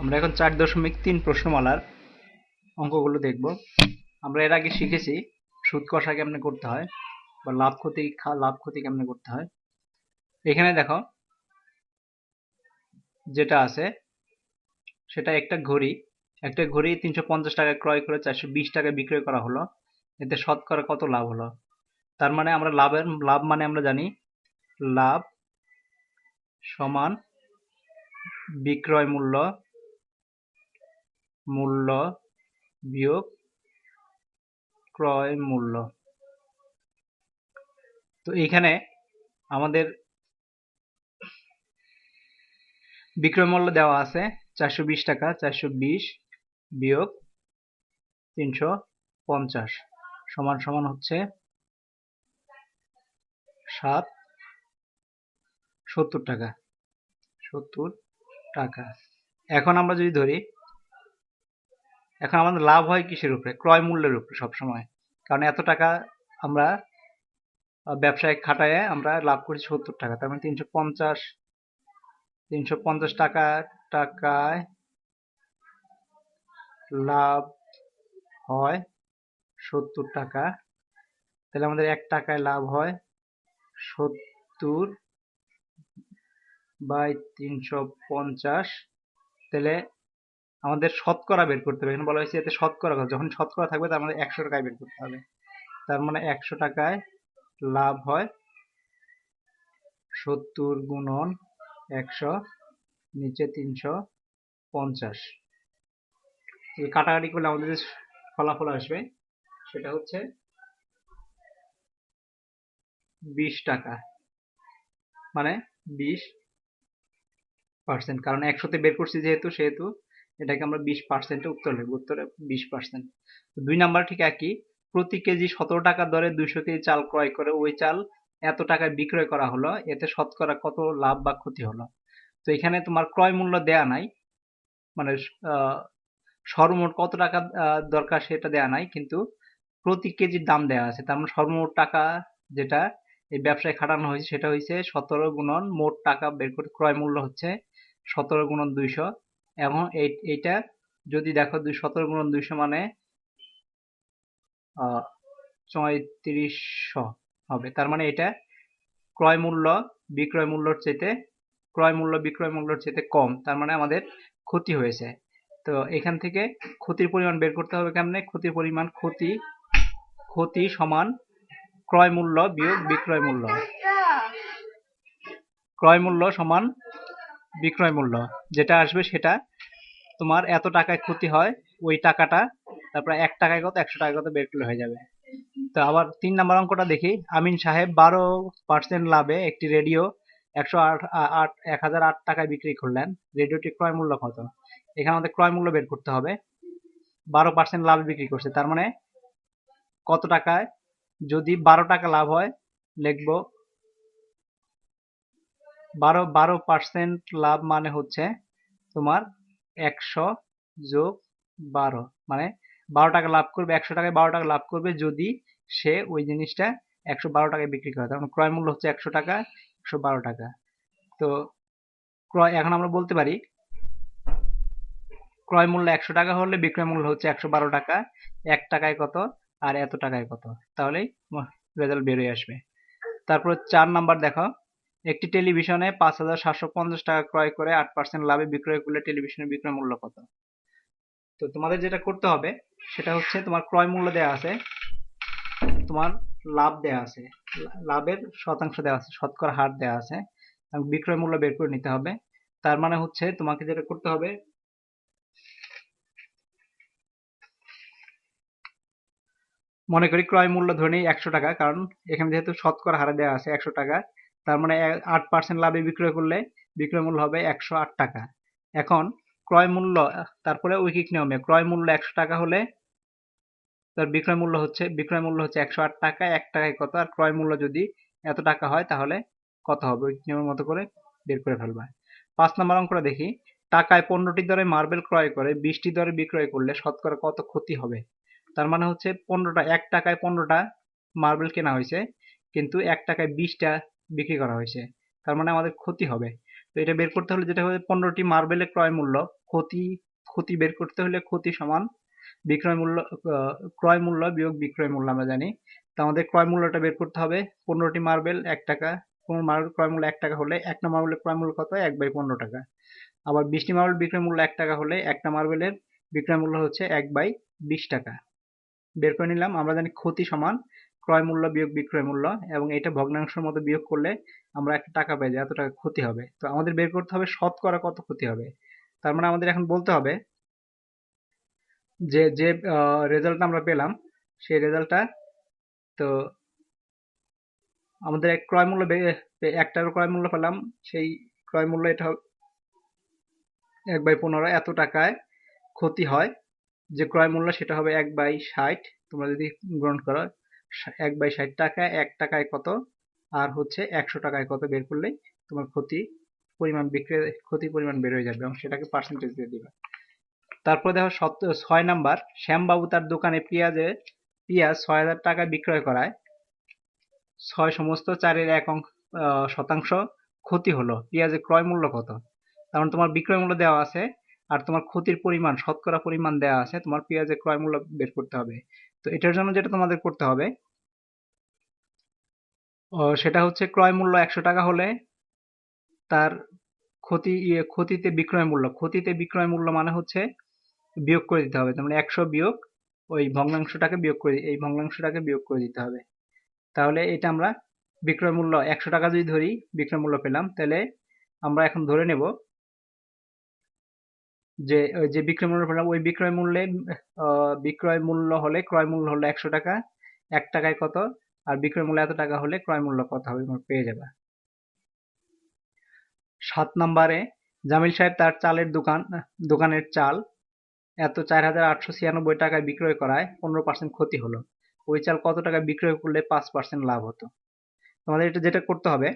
আমরা এখন চার দশমিক তিন প্রশ্নমালার অঙ্কগুলো দেখব। আমরা এর আগে শিখেছি সুদ কষা কেমনে করতে হয় বা লাভ ক্ষতি লাভ ক্ষতি কেমনে করতে হয়। এখানে দেখো, যেটা আছে, সেটা একটা ঘড়ি একটা ঘড়ি তিনশো পঞ্চাশ টাকায় ক্রয় করে চারশো বিশ টাকায় বিক্রয় করা হলো। এতে শতকরা কত লাভ হলো? তার মানে আমরা লাভের, লাভ মানে আমরা জানি লাভ সমান বিক্রয় মূল্য মূল্য বিয়োগ ক্রয় মূল্য। তো এইখানে আমাদের বিক্রয় মূল্য দেওয়া আছে চারশো বিশ টাকা, চারশো বিশ বিয়োগ তিনশো পঞ্চাশ। সমান সমান হচ্ছে সাত সত্তর টাকা। সত্তর টাকা। এখন আমরা যদি ধরি এখন আমাদের লাভ হয় কিসের উপরে? ক্রয় মূল্যের উপরে সবসময়। কারণ এত টাকা আমরা ব্যবসায় খাটায় আমরা লাভ করছি সত্তর টাকা। তার মানে তিনশো পঞ্চাশ তিনশো পঞ্চাশ টাকা, টাকায় লাভ হয় সত্তর টাকা। তাহলে আমাদের এক টাকায় লাভ হয় সত্তর বাই তিনশো পঞ্চাশ। তাহলে আমাদের শতকরা বের করতে হবে। এখানে বলা হয়েছে এতে শতকরা? যখন শতকরা থাকবে, তার মানে একশো টাকায় বের করতে হবে। তার মানে একশো টাকায় লাভ হয় সত্তর গুণন একশো, নিচে তিনশো পঞ্চাশ। কাটাকাটি করলে আমাদের যে ফলাফল আসবে, সেটা হচ্ছে বিশ টাকা। মানে বিশ পার্সেন্ট কারণ একশোতে বের করছি যেহেতু, সেহেতু এটাকে আমরা বিশ পার্সেন্টে উত্তর লিখব। উত্তরে বিশ পার্সেন্ট দুই নাম্বার ঠিক একই। প্রতি কেজি সতেরো টাকা দরে দুইশো কেজি চাল ক্রয় করে ওই চাল এত টাকায় বিক্রয় করা হলো, এতে শতকরা কত লাভ বা ক্ষতি হলো? তো এখানে তোমার ক্রয় মূল্য দেয়া নাই মানে সর্বমোট কত টাকা দরকার সেটা দেয়া নাই, কিন্তু প্রতি কেজির দাম দেওয়া আছে। তার মানে সর্বমোট টাকা যেটা এই ব্যবসায় খাটানো হয়েছে, সেটা হয়েছে সতেরো গুণন মোট টাকা বের করে ক্রয় মূল্য হচ্ছে সতেরো গুণন দুইশো। এই- এইটা যদি দেখো দুই সতেরো গুণ দুইশো মানে আহ, পঁয়ত্রিশশো হবে। তার মানে এটা ক্রয় মূল্য বিক্রয় মূল্যর চাইতে ক্রয় মূল্য বিক্রয় মূল্যর চাইতে কম। তার মানে আমাদের ক্ষতি হয়েছে। তো এখান থেকে ক্ষতির পরিমাণ বের করতে হবে কেমনে? ক্ষতির পরিমাণ ক্ষতি ক্ষতি সমান ক্রয় মূল্য বিয়োগ বিক্রয় মূল্য। ক্রয় মূল্য সমান বিক্রয় মূল্য। যেটা আসবে সেটা তোমার এত টাকায় ক্ষতি হয়, ওই টাকাটা তারপরে এক টাকায় কত, একশো টাকা কত বের করলে হয়ে যাবে। তো আবার তিন নাম্বার অঙ্কটা দেখি। আমিন সাহেব বারো পার্সেন্ট লাভে একটি রেডিও একশো আট আট, এক হাজার আট টাকায় বিক্রি করলেন। রেডিওটির ক্রয় মূল্য কত? এখানে আমাদের ক্রয় মূল্য বের করতে হবে। বারো পার্সেন্ট লাভ বিক্রি করছে। তার মানে কত টাকায়? যদি বারো টাকা লাভ হয়, লিখব বারো বারো পার্সেন্ট লাভ মানে হচ্ছে তোমার একশো যোগ বারো। মানে বারো টাকা লাভ করবে, একশো টাকায় বারো টাকা লাভ করবে যদি সে ওই জিনিসটা একশো বারো টাকায় বিক্রি করে। তখন মানে ক্রয় মূল্য হচ্ছে একশো টাকা, একশো বারো টাকা। তো ক্রয়, এখন আমরা বলতে পারি, ক্রয় মূল্য একশো টাকা হলে বিক্রয় মূল্য হচ্ছে একশো বারো টাকা, এক টাকায় কত আর এত টাকায় কত? তাহলেই রেজাল্ট বেরোয় আসবে। তারপর চার নাম্বার দেখো। একটি টেলিভিশনে পাঁচ হাজার সাতশো পঞ্চাশ টাকা ক্রয় করে আট পার্সেন্ট লাভে বিক্রয় করলে টেলিভিশনের বিক্রয় মূল্য কত? তো তোমাদের যেটা করতে হবে, সেটা হচ্ছে তোমার ক্রয় মূল্য দেওয়া আছে, তোমার লাভ দেওয়া আছে, লাভের শতাংশ দেওয়া আছে, শতকরা হার দেওয়া আছে বিক্রয় মূল্য বের করে নিতে হবে। তার মানে হচ্ছে তোমাকে যেটা করতে হবে, মনে করি ক্রয় মূল্য ধরে নিই একশো টাকা, কারণ এখানে যেহেতু শতকরা হারে দেওয়া আছে একশো টাকা তার মানে আট পার্সেন্ট লাভে বিক্রয় করলে বিক্রয় মূল্য হবে একশো আট টাকা। এখন ক্রয় মূল্য, তারপরে ঐকিক নিয়মে ক্রয় মূল্য একশো টাকা হলে তার বিক্রয় মূল্য হচ্ছে, বিক্রয় মূল্য হচ্ছে একশো আট টাকা, এক টাকায় কত? আর ক্রয় মূল্য যদি এত টাকা হয় তাহলে কত হবে? ঐকিক নিয়মের মতো করে বের করে ফেলবা। পাঁচ নম্বর অঙ্কটা দেখি। টাকায় পনেরোটি দরে মার্বেল ক্রয় করে বিশটি দরে বিক্রয় করলে শতকরা কত ক্ষতি হবে? তার মানে হচ্ছে পনেরোটা এক টাকায় পনেরোটা মার্বেল কেনা হয়েছে, কিন্তু এক টাকায় বিশটা বিক্রি করা হয়েছে। তার মানে আমাদের ক্ষতি হবে। তো এটা বের করতে হলে যেটা হবে, পনেরোটি মার্বেলের ক্রয় মূল্য। ক্ষতি ক্ষতি বের করতে হলে ক্ষতি সমান বিক্রয় মূল্য ক্রয় মূল্য বিয়োগ বিক্রয় মূল্য আমরা জানি। তো আমাদের ক্রয় মূল্যটা বের করতে হবে পনেরোটি মার্বেল, এক টাকা। পনেরো মার্বেল ক্রয় মূল্য এক টাকা হলে একটা মার্বেলের ক্রয় মূল্য কত? এক বাই পনেরো টাকা। আবার বিশটি মার্বেল বিক্রয় মূল্য এক টাকা হলে একটা মার্বেলের বিক্রয় মূল্য হচ্ছে এক বাই বিশ টাকা। বের করে নিলাম, আমরা জানি ক্ষতি সমান ক্রয় মূল্য বিয়োগ বিক্রয় মূল্য এবং এটা ভগ্নাংশের মতো বিয়োগ করলে আমরা একটা টাকা পাই যে এত টাকা ক্ষতি হবে। তো আমাদের বের করতে হবে শতকরা কত ক্ষতি হবে। তার মানে আমাদের এখন বলতে হবে যে যে রেজাল্ট আমরা পেলাম, সেই রেজাল্টটা তো আমাদের এক ক্রয় মূল্য একটার ক্রয় মূল্য পেলাম, সেই ক্রয় মূল্য এটা এক বাই পনেরো এত টাকায় ক্ষতি হয়। যে ক্রয় মূল্য সেটা হবে এক বাই ষাট। তোমরা যদি গ্রহণ করো এক বাই ষাট টাকায় এক টাকায় কত? আর হচ্ছে একশো টাকায় কত বের করলেই তোমার ক্ষতি পরিমাণ বিক্রি, ক্ষতি পরিমাণ বের হয়ে যাবে এবং সেটাকে পার্সেন্টেজ দিয়ে দিবা। তারপর দেখো সত, ছয় নাম্বার, শ্যামবাবু তার দোকানে পেঁয়াজে, পেঁয়াজ ছয় হাজার টাকায় বিক্রয় করায়। ছয় সমস্ত চারের এক শতাংশ ক্ষতি হলো। পেঁয়াজের ক্রয় মূল্য কত? কারণ তোমার বিক্রয় মূল্য দেওয়া আছে আর তোমার ক্ষতির পরিমাণ, শতকরা পরিমাণ দেওয়া আছে, তোমার পেঁয়াজের ক্রয় মূল্য বের করতে হবে। তো এটার জন্য যেটা তোমাদের করতে হবে সেটা হচ্ছে ক্রয় মূল্য একশো টাকা হলে তার ক্ষতি ইয়ে, ক্ষতিতে বিক্রয় মূল্য। ক্ষতিতে বিক্রয় মূল্য মানে হচ্ছে বিয়োগ করে দিতে হবে। তার মানে একশো বিয়োগ ওই ভগ্নাংশটাকে বিয়োগ করে এই ভগ্নাংশটাকে বিয়োগ করে দিতে হবে। তাহলে এটা আমরা বিক্রয় মূল্য একশো টাকা যদি ধরি বিক্রয় মূল্য পেলাম তাহলে আমরা এখন ধরে নেব যে যে বিক্রয় মূল্য ওই বিক্রয় মূল্যে বিক্রয় মূল্য হলে ক্রয় মূল্য হলো একশো টাকা, এক টাকায় কত? আর বিক্রয় মূল্য এত টাকা হলে ক্রয় মূল্য কত হবে? পেয়ে যাবে। সাত নম্বরে, জামিল সাহেব তার চালের দোকান, দোকানের চাল এত চার হাজার আটশো ছিয়ানব্বই টাকায় বিক্রয় করায়, পনেরো পার্সেন্ট ক্ষতি হলো। ওই চাল কত টাকায় বিক্রয় করলে পাঁচ পার্সেন্ট লাভ হতো? তোমাদের এটা যেটা করতে হবে,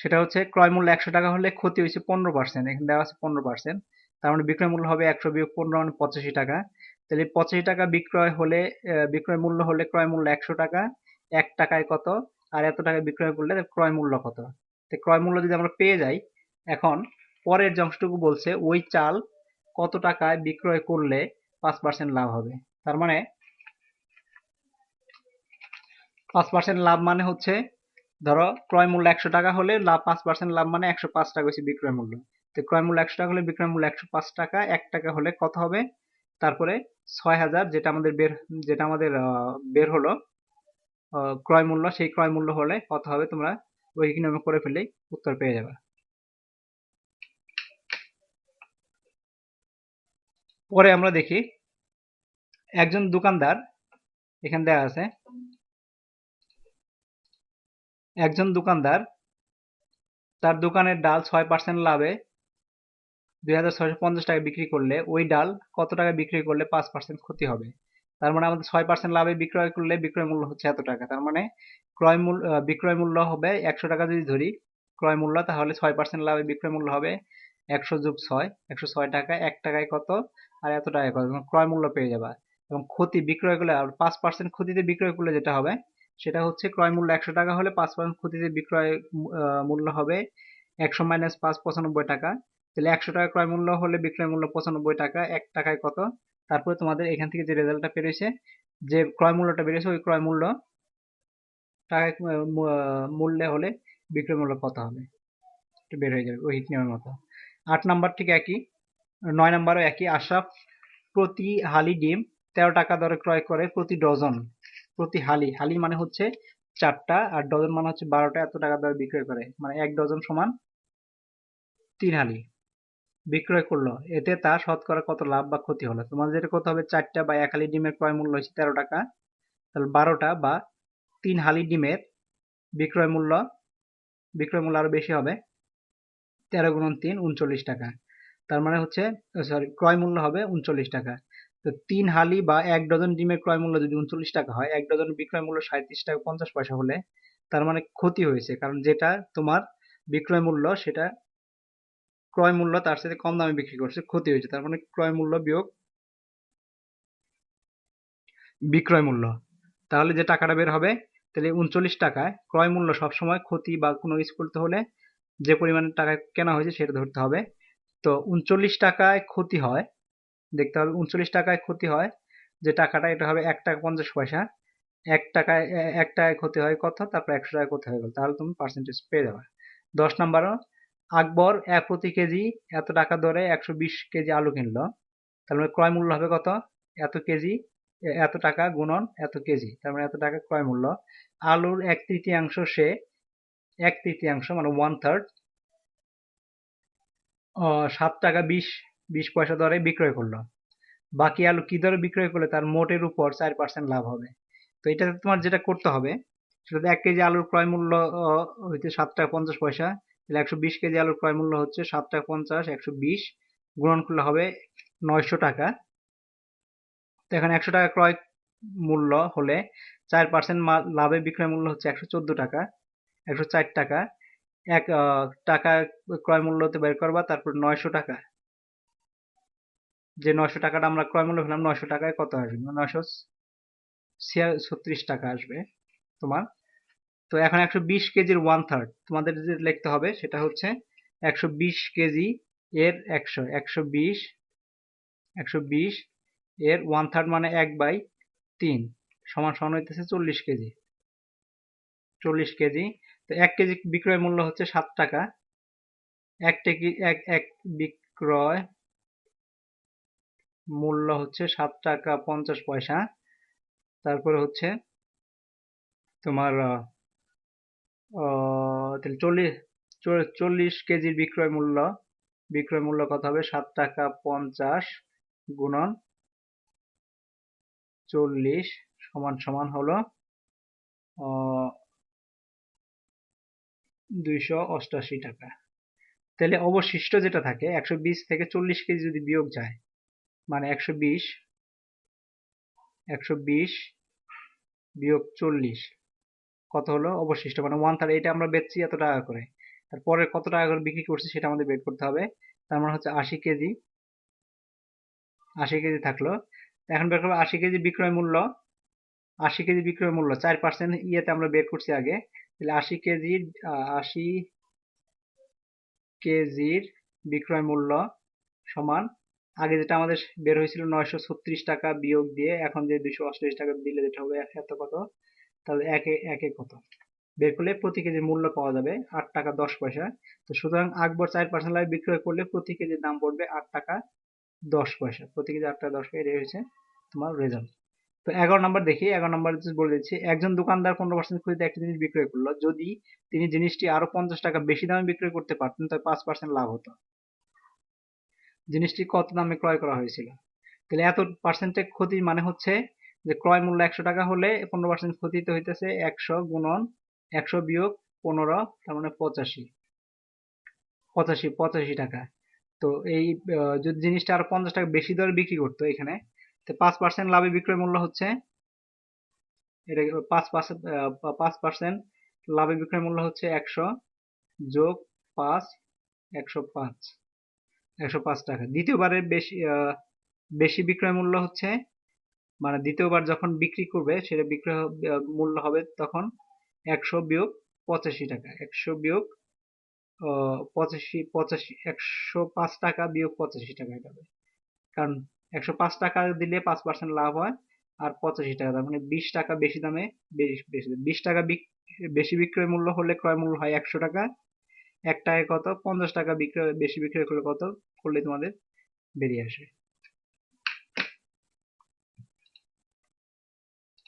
সেটা হচ্ছে ক্রয় মূল্য একশো টাকা হলে ক্ষতি হয়েছে পনেরো পার্সেন্ট, এখানে দেওয়া আছে পনেরো পার্সেন্ট। তার মানে বিক্রয় মূল্য হবে একশো বিয়োগ পনেরো মানে পঁচাশি টাকা। তাহলে পঁচাশি টাকা বিক্রয় হলে বিক্রয় মূল্য হলে ক্রয় মূল্য একশো টাকা, এক টাকায় কত? আর এত টাকায় বিক্রয় করলে ক্রয় মূল্য কত? তো ক্রয় মূল্য যদি আমরা পেয়ে যাই, এখন পরের যে বলছে, ওই চাল কত টাকায় বিক্রয় করলে পাঁচ পার্সেন্ট লাভ হবে? তার মানে পাঁচ পার্সেন্ট লাভ মানে হচ্ছে, ধরো ক্রয় মূল্য একশো টাকা হলে লাভ পাঁচ পার্সেন্ট লাভ মানে একশো পাঁচ টাকা হচ্ছে বিক্রয় মূল্য। তো ক্রয় মূল্য একশো টাকা হলে বিক্রয় মূল্য একশো পাঁচ টাকা, এক টাকা হলে কত হবে? তারপরে ছয় হাজার যেটা আমাদের বের, যেটা আমাদের বের হলো ক্রয় মূল্য, সেই ক্রয় মূল্য হলে কত হবে তোমরা ওই নিয়মে করে ফেলেই উত্তর পেয়ে যাবে। পরে আমরা দেখি একজন দোকানদার, এখানে দেওয়া আছে, একজন দোকানদার তার দোকানের ডাল ছয় পার্সেন্ট লাভে দুই হাজার ছয়শো পঞ্চাশ টাকা বিক্রি করলে ওই ডাল কত টাকা বিক্রি করলে পাঁচ পার্সেন্ট ক্ষতি হবে? তার মানে আমাদের ছয় পার্সেন্ট লাভে বিক্রয় করলে বিক্রয় মূল্য হচ্ছে এত টাকা। তার মানে ক্রয় মূল্য বিক্রয় মূল্য হবে একশো টাকা যদি ধরি ক্রয় মূল্য, তাহলে ছয় পার্সেন্ট লাভে বিক্রয় মূল্য হবে একশো যোগ ছয়, একশো ছয় টাকা, এক টাকায় কত? আর এত টাকায় কত? ক্রয় মূল্য পেয়ে যাবা। এবং ক্ষতি বিক্রয় করলে, আর পাঁচ পার্সেন্ট ক্ষতিতে বিক্রয় করলে যেটা হবে, সেটা হচ্ছে ক্রয় মূল্য একশো টাকা হলে পাঁচ পার্সেন্ট ক্ষতিতে বিক্রয় মূল্য হবে একশো মাইনাস পাঁচ, পঁচানব্বই টাকা। তাহলে একশো টাকা ক্রয় মূল্য হলে বিক্রয় মূল্য পঁচানব্বই টাকা, এক টাকায় কত? তারপরে তোমাদের এখান থেকে যে রেজাল্টটা বেরিয়েছে, যে ক্রয় মূল্যটা বেরিয়েছে, ওই ক্রয় মূল্য টাকায় মূল্যে হলে বিক্রয় মূল্য কত হবে? একটু বের হয়ে যাবে, ওই হিট নিয়মের মতো। আট নাম্বার ঠিক একই, নয় নাম্বারও একই, আশরাফ প্রতি হালি ডিম তেরো টাকা দরে ক্রয় করে প্রতি ডজন, প্রতি হালি হালি মানে হচ্ছে চারটা, আর ডজন মানে হচ্ছে বারোটা, এত টাকা দরে বিক্রয় করে মানে এক ডজন সমান তিন হালি। বিক্রয় করল, এতে তার শতকরা কত লাভ বা ক্ষতি হলো? তোমাদের যেটা করতে হবে চারটা বা এক হালি ডিমের ক্রয় মূল্য হচ্ছে তেরো টাকা। তাহলে বারোটা বা তিন হালি ডিমের বিক্রয় মূল্য বিক্রয় মূল্য আরও বেশি হবে, তেরো গুণন তিন, উনচল্লিশ টাকা। তার মানে হচ্ছে সরি, ক্রয় মূল্য হবে উনচল্লিশ টাকা। তো তিন হালি বা এক ডজন ডিমের ক্রয় মূল্য যদি উনচল্লিশ টাকা হয়, এক ডজন বিক্রয় মূল্য সাঁত্রিশ টাকা পঞ্চাশ পয়সা হলে তার মানে ক্ষতি হয়েছে। কারণ যেটা তোমার বিক্রয় মূল্য, সেটা ক্রয় মূল্য তার সাথে কম দামে বিক্রি করছে, ক্ষতি হয়েছে। তার মানে ক্রয় মূল্য বিয়োগ বিক্রয় মূল্য। তাহলে যে টাকাটা বের হবে, তাহলে উনচল্লিশ টাকায় ক্রয় মূল্য সবসময় ক্ষতি বা কোনো কিছু করতে হলে যে পরিমাণে টাকা কেনা হয়েছে সেটা ধরতে হবে। তো উনচল্লিশ টাকায় ক্ষতি হয়, দেখতে হবে উনচল্লিশ টাকায় ক্ষতি হয়, যে টাকাটা এটা হবে এক টাকা পঞ্চাশ পয়সা। এক টাকায় এক টাকায় ক্ষতি হয় কত? তারপর একশো টাকায় ক্ষতি হয়ে গেল। তাহলে তুমি পার্সেন্টেজ পেয়ে যাবে। দশ নম্বরও আকবর এক প্রতি কেজি, এত টাকা ধরে একশো বিশ কেজি আলু কিনলো। তার মানে ক্রয় মূল্য হবে কত? এত কেজি এত টাকা গুণন এত কেজি। তার মানে এত টাকা ক্রয় মূল্য। আলুর এক তৃতীয়াংশ সে, এক তৃতীয়াংশ মানে ওয়ান থার্ড সাত টাকা বিশ বিশ পয়সা দরে বিক্রয় করল। বাকি আলু কি দরে বিক্রয় করলে? তার মোটের উপর চার পার্সেন্ট লাভ হবে। তো এটাতে তোমার যেটা করতে হবে, সেটাতে এক কেজি আলুর ক্রয় মূল্য হইতে সাত টাকা পঞ্চাশ পয়সা তাহলে একশো বিশ কেজি আলুর ক্রয় মূল্য হচ্ছে সাত টাকা পঞ্চাশ, একশো বিশ। গুণন করলে হবে নয়শো টাকা। তো এখানে একশো টাকা ক্রয় মূল্য হলে চার পার্সেন্ট লাভে বিক্রয় মূল্য হচ্ছে একশো চোদ্দ টাকা, একশো চার টাকা। এক টাকা ক্রয় মূল্যতে বের করবা, তারপর নয়শো টাকা। যে নয়শো টাকাটা আমরা ক্রয় মূল্য পেলাম, নয়শো টাকায় কত আসবে? নয়শো ছত্রিশ টাকা আসবে তোমার। তো এখন একশো বিশ কেজির ওয়ান থার্ড তোমাদের যে লিখতে হবে, সেটা হচ্ছে একশো বিশ কেজি এর একশো। একশো বিশ একশো বিশ এর ওয়ান থার্ড মানে এক বাই তিন, সমান সমান হইতেছে চল্লিশ কেজি। চল্লিশ কেজি। তো এক কেজি বিক্রয় মূল্য হচ্ছে সাত টাকা। এক টেকি, এক এক বিক্রয় মূল্য হচ্ছে সাত টাকা পঞ্চাশ পয়সা। তারপরে হচ্ছে তোমার তাহলে চল্লিশ, চল- চল্লিশ কেজির বিক্রয় মূল্য। বিক্রয় মূল্য কত হবে? সাত টাকা পঞ্চাশ গুণন চল্লিশ সমান সমান হলো দুইশো অষ্টাশি টাকা। তাহলে অবশিষ্ট যেটা থাকে, একশো বিশ থেকে চল্লিশ কেজি যদি বিয়োগ যায় মানে একশো বিশ একশো বিশ বিয়োগ চল্লিশ কত হলো? অবশিষ্ট মানে ওয়ান থার্ড এটা আমরা বেচছি এত টাকা করে। তারপরে কত টাকা করে বিক্রি করছি সেটা আমাদের বের করতে হবে। তার মানে হচ্ছে আশি কেজি আশি কেজি থাকল। এখন বের করব আশি কেজি বিক্রয় মূল্য। আশি কেজি বিক্রয় মূল্য চার পার্সেন্ট ইয়েতে আমরা বের করছি আগে। তাহলে আশি আহ, আশি কেজির বিক্রয় মূল্য সমান আগে যেটা আমাদের বের হয়েছিল নয়শো ছত্রিশ টাকা বিয়োগ দিয়ে এখন যে দুইশো অষ্টাশি টাকা দিলে যেটা হবে এত কত? তাহলে একে একে কত? বের করলে প্রতি কেজি মূল্য পাওয়া যাবে আট টাকা দশ পয়সা। তো সুতরাং আকবর পার্সেন্ট লাভে বিক্রয় করলে প্রতি কেজির দাম পড়বে আট টাকা দশ পয়সা। প্রতি কেজি আট টাকা দশ পয়সা, এটাই হচ্ছে তোমার রেজাল্ট তো এগারো নম্বর দেখি, এগারো নম্বর বলে দিচ্ছি, একজন দোকানদার পনেরো পার্সেন্ট খুঁজে একটা জিনিস বিক্রয় করল, যদি তিনি জিনিসটি আরও পঞ্চাশ টাকা বেশি দামে বিক্রয় করতে পারতেন তবে পাঁচ পার্সেন্ট লাভ হতো। জিনিসটি কত দামে ক্রয় করা হয়েছিল? তাহলে এত পার্সেন্টে ক্ষতি মানে হচ্ছে যে ক্রয় মূল্য একশো টাকা হলে পনেরো পার্সেন্ট ক্ষতিতে হইতেছে একশো গুণন একশো বিয়োগ পনেরো, তার মানে পঁচাশি। পঁচাশি পঁচাশি টাকা। তো এই যদি জিনিসটা আরও পঞ্চাশ টাকা বেশি দরে বিক্রি করতো এখানে, তো পাঁচ পার্সেন্ট লাভে বিক্রয় মূল্য হচ্ছে, এটা পাঁচ পার্সেন্ট পাঁচ পার্সেন্ট লাভে বিক্রয় মূল্য হচ্ছে একশো যোগ পাঁচ, একশো পাঁচ একশো পাঁচ টাকা। দ্বিতীয়বারের বেশি বেশি বিক্রয় মূল্য হচ্ছে মানে দ্বিতীয়বার যখন বিক্রি করবে, সেটা বিক্রয় মূল্য হবে তখন একশো বিয়োগ পঁচাশি টাকা। একশো বিয়োগ পঁচাশি পঁচাশি, একশো পাঁচ টাকা বিয়োগ পঁচাশি টাকা হবে। কারণ একশো পাঁচ টাকা দিলে পাঁচ পার্সেন্ট লাভ হয় আর পঁচাশি টাকা মানে বিশ টাকা বেশি দামে বেশি বেশি টাকা বেশি বিক্রয় মূল্য হলে ক্রয় মূল্য হয় একশো টাকা। এক টাকায় কত? পঞ্চাশ টাকা বিক্রয় বেশি বিক্রয় করলে কত? করলে তোমাদের বেরিয়ে আসে